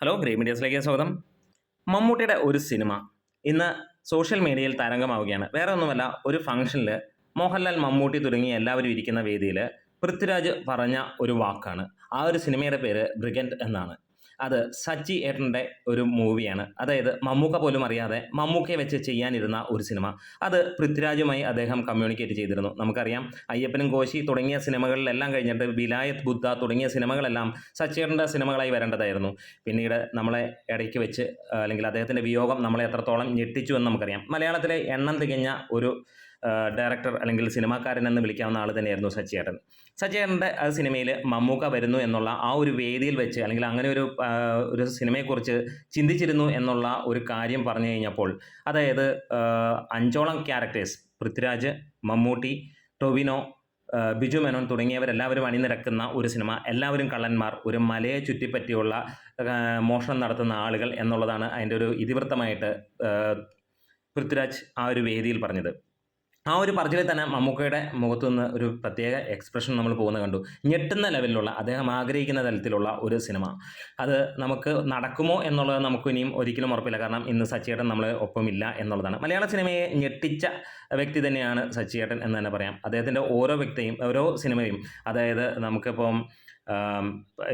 Hello grey മീഡിയസിലേക്ക് സ്വാഗതം. മമ്മൂട്ടിയുടെ ഒരു സിനിമ ഇന്ന് സോഷ്യൽ മീഡിയയിൽ തരംഗമാവുകയാണ്. വേറെ ഒന്നുമല്ല ഒരു ഫംഗ്ഷനിൽ മോഹൻലാൽ മമ്മൂട്ടി തുടങ്ങി എല്ലാവരും ഇരിക്കുന്ന വേദിയിൽ പൃഥ്വിരാജ് പറഞ്ഞ ഒരു വാക്കാണ്. ആ ഒരു സിനിമയുടെ പേര് ബ്രിഗൻഡ് എന്നാണ്. അത് സച്ചി ഏട്ടന്റെ ഒരു മൂവിയാണ്. അതായത് മമ്മൂക്ക പോലും അറിയാതെ മമ്മൂക്കയെ വെച്ച് ചെയ്യാനിരുന്ന ഒരു സിനിമ. അത് പൃഥ്വിരാജുമായി അദ്ദേഹം കമ്മ്യൂണിക്കേറ്റ് ചെയ്തിരുന്നു. നമുക്കറിയാം അയ്യപ്പനും കോശി തുടങ്ങിയ സിനിമകളിലെല്ലാം കഴിഞ്ഞിട്ട് വിലായത് ബുദ്ധ തുടങ്ങിയ സിനിമകളെല്ലാം സച്ചേട്ടന്റെ സിനിമകളായി വരേണ്ടതായിരുന്നു. പിന്നീട് നമ്മളെ ഇടയ്ക്ക് വെച്ച് അല്ലെങ്കിൽ അദ്ദേഹത്തിന്റെ വിയോഗം നമ്മളെ എത്രത്തോളം ഞെട്ടിച്ചു എന്ന് നമുക്കറിയാം. മലയാളത്തിലെ എണ്ണം തികഞ്ഞ ഒരു ഡയറക്ടർ അല്ലെങ്കിൽ സിനിമാക്കാരൻ എന്ന് വിളിക്കാവുന്ന ആൾ തന്നെയായിരുന്നു സച്ചിയേട്ടൻ. സച്ചിയേട്ടന്റെ ആ സിനിമയിൽ മമ്മൂക്ക വരുന്നു എന്നുള്ള ആ ഒരു വേദിയിൽ വെച്ച് അല്ലെങ്കിൽ അങ്ങനെ ഒരു ഒരു സിനിമയെക്കുറിച്ച് ചിന്തിച്ചിരുന്നു എന്നുള്ള ഒരു കാര്യം പറഞ്ഞു കഴിഞ്ഞപ്പോൾ അതായത് അഞ്ചോളം ക്യാരക്ടേഴ്സ് പൃഥ്വിരാജ് മമ്മൂട്ടി ടൊവിനോ ബിജു മേനോൻ തുടങ്ങിയവരെല്ലാവരും അണിനിരക്കുന്ന ഒരു സിനിമ. എല്ലാവരും കള്ളന്മാർ ഒരു മലയെ ചുറ്റിപ്പറ്റിയുള്ള മോഷണം നടത്തുന്ന ആളുകൾ എന്നുള്ളതാണ് അതിന്റെ ഒരു ഇതിവൃത്തമായിട്ട് പൃഥ്വിരാജ് ആ ഒരു വേദിയിൽ പറഞ്ഞത്. ആ ഒരു പറച്ചിലിൽ തന്നെ മമ്മൂക്കയുടെ മുഖത്തു നിന്ന് ഒരു പ്രത്യേക എക്സ്പ്രഷൻ നമ്മൾ പോകുന്നത് കണ്ടു. ഞെട്ടുന്ന ലെവലിലുള്ള അദ്ദേഹം ആഗ്രഹിക്കുന്ന തരത്തിലുള്ള ഒരു സിനിമ അത് നമുക്ക് നടക്കുമോ എന്നുള്ളത് നമുക്ക് ഇനിയും ഒരിക്കലും ഉറപ്പില്ല. കാരണം ഇന്ന് സച്ചിയേട്ടൻ നമ്മളെ ഒപ്പമില്ല എന്നുള്ളതാണ്. മലയാള സിനിമയെ ഞെട്ടിച്ച വ്യക്തി തന്നെയാണ് സച്ചിയേട്ടൻ എന്ന് തന്നെ പറയാം. അദ്ദേഹത്തിന്റെ ഓരോ വ്യക്തിയും ഓരോ സിനിമയും അതായത് നമുക്കിപ്പം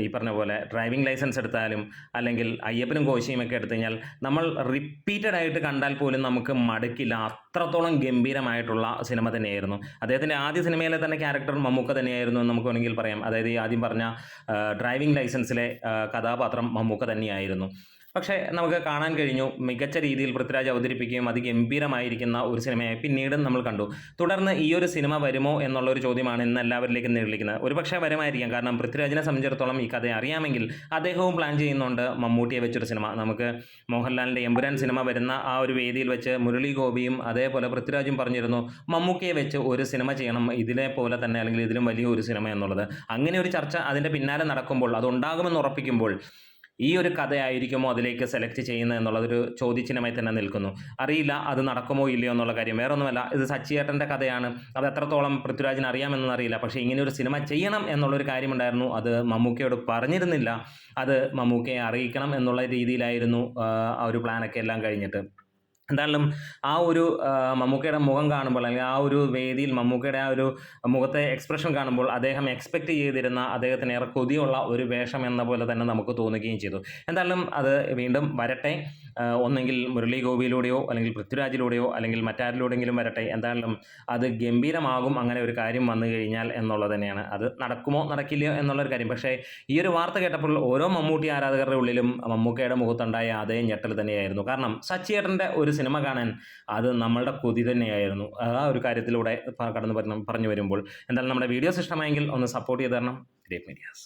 ഈ പറഞ്ഞ പോലെ ഡ്രൈവിംഗ് ലൈസൻസ് എടുത്താലും അല്ലെങ്കിൽ അയ്യപ്പനും കോശിയും ഒക്കെ എടുത്തു കഴിഞ്ഞാൽ നമ്മൾ റിപ്പീറ്റഡ് ആയിട്ട് കണ്ടാൽ പോലും നമുക്ക് മടുക്കില്ല. അത്രത്തോളം ഗംഭീരമായിട്ടുള്ള സിനിമ തന്നെയായിരുന്നു. അദ്ദേഹത്തിന്റെ ആദ്യ സിനിമയിലെ തന്നെ ക്യാരക്ടർ മമ്മൂക്ക തന്നെയായിരുന്നു എന്ന് നമുക്ക് വേണമെങ്കിൽ പറയാം. അതായത് ഈ ആദ്യം പറഞ്ഞ ഡ്രൈവിംഗ് ലൈസൻസിലെ കഥാപാത്രം മമ്മൂക്ക തന്നെയായിരുന്നു. പക്ഷേ നമുക്ക് കാണാൻ കഴിഞ്ഞു മികച്ച രീതിയിൽ പൃഥ്വിരാജ് അവതരിപ്പിക്കുകയും അതിഗംഭീരമായിരിക്കുന്ന ഒരു സിനിമയായി പിന്നീട് നമ്മൾ കണ്ടു. തുടർന്ന് ഈ ഒരു സിനിമ വരുമോ എന്നുള്ള ഒരു ചോദ്യമാണ് ഇന്ന് എല്ലാവരിലേക്കും നേരിടുന്നത് ഒരുപക്ഷെ വരുമായിരിക്കാം. കാരണം പൃഥ്വിരാജിനെ സംബന്ധിച്ചിടത്തോളം ഈ കഥ അറിയാമെങ്കിൽ അദ്ദേഹവും പ്ലാൻ ചെയ്യുന്നുണ്ട് മമ്മൂട്ടിയെ വെച്ചൊരു സിനിമ. നമുക്ക് മോഹൻലാലിന്റെ എമ്പുരാൻ സിനിമ വരുന്ന ആ ഒരു വേദിയിൽ വെച്ച് മുരളി ഗോപിയും അതേപോലെ പൃഥ്വിരാജും പറഞ്ഞിരുന്നു മമ്മൂക്കയെ വെച്ച് ഒരു സിനിമ ചെയ്യണം ഇതിനെ പോലെ തന്നെ അല്ലെങ്കിൽ ഇതിലും വലിയ ഒരു സിനിമ എന്നുള്ളത്. അങ്ങനെ ഒരു ചർച്ച അതിന്റെ പിന്നാലെ നടക്കുമ്പോൾ അത് ഉണ്ടാകുമെന്ന് ഉറപ്പിക്കുമ്പോൾ ഈ ഒരു കഥയായിരിക്കുമോ അതിലേക്ക് സെലക്ട് ചെയ്യുന്നത് എന്നുള്ളതൊരു ചോദ്യചിഹ്നമായി തന്നെ നിൽക്കുന്നു. അറിയില്ല അത് നടക്കുമോ ഇല്ലയോ എന്നുള്ള കാര്യം. വേറെ ഒന്നുമല്ല ഇത് സച്ചിയേട്ടന്റെ കഥയാണ്. അത് എത്രത്തോളം പൃഥ്വിരാജിന് അറിയാമെന്നൊന്നും അറിയില്ല. പക്ഷേ ഇങ്ങനെ ഒരു സിനിമ ചെയ്യണം എന്നുള്ളൊരു കാര്യമുണ്ടായിരുന്നു. അത് മമ്മൂക്കയോട് പറഞ്ഞിരുന്നില്ല. അത് മമ്മൂക്കയെ അറിയിക്കണം എന്നുള്ള രീതിയിലായിരുന്നു ആ ഒരു പ്ലാനൊക്കെ എല്ലാം കഴിഞ്ഞിട്ട്. എന്തായാലും ആ ഒരു മമ്മൂക്കയുടെ മുഖം കാണുമ്പോൾ അല്ലെങ്കിൽ ആ ഒരു വേദിയിൽ മമ്മൂക്കയുടെ ആ ഒരു മുഖത്തെ എക്സ്പ്രഷൻ കാണുമ്പോൾ അദ്ദേഹം എക്സ്പെക്റ്റ് ചെയ്തിരുന്ന അദ്ദേഹത്തിന് ഏറെ കൊതിയുള്ള ഒരു വേഷം എന്ന പോലെ തന്നെ നമുക്ക് തോന്നുകയും ചെയ്തു. എന്തായാലും അത് വീണ്ടും വരട്ടെ. ഒന്നെങ്കിൽ മുരളി ഗോപിയിലൂടെയോ അല്ലെങ്കിൽ പൃഥ്വിരാജിലൂടെയോ അല്ലെങ്കിൽ മറ്റാരിലൂടെങ്കിലും വരട്ടെ. എന്തായാലും അത് ഗംഭീരമാകും. അങ്ങനെ ഒരു കാര്യം വന്നു കഴിഞ്ഞാൽ എന്നുള്ളത് തന്നെയാണ്. അത് നടക്കുമോ നടക്കില്ലയോ എന്നുള്ളൊരു കാര്യം. പക്ഷേ ഈ ഒരു വാർത്ത കേട്ടപ്പോൾ ഓരോ മമ്മൂട്ടി ആരാധകരുടെ ഉള്ളിലും മമ്മൂക്കയുടെ മുഖത്തുണ്ടായ അതേ ഞെട്ടൽ തന്നെയായിരുന്നു. കാരണം സച്ചിയേട്ടന്റെ ഒരു സിനിമ കാണാൻ അത് നമ്മളുടെ കൊതി തന്നെയായിരുന്നു. ആ ഒരു കാര്യത്തിലൂടെ കടന്നു പറഞ്ഞു പറഞ്ഞു വരുമ്പോൾ എന്തായാലും നമ്മുടെ വീഡിയോസ് ഇഷ്ടമായെങ്കിൽ ഒന്ന് സപ്പോർട്ട് ചെയ്ത് തരണം. Great medias.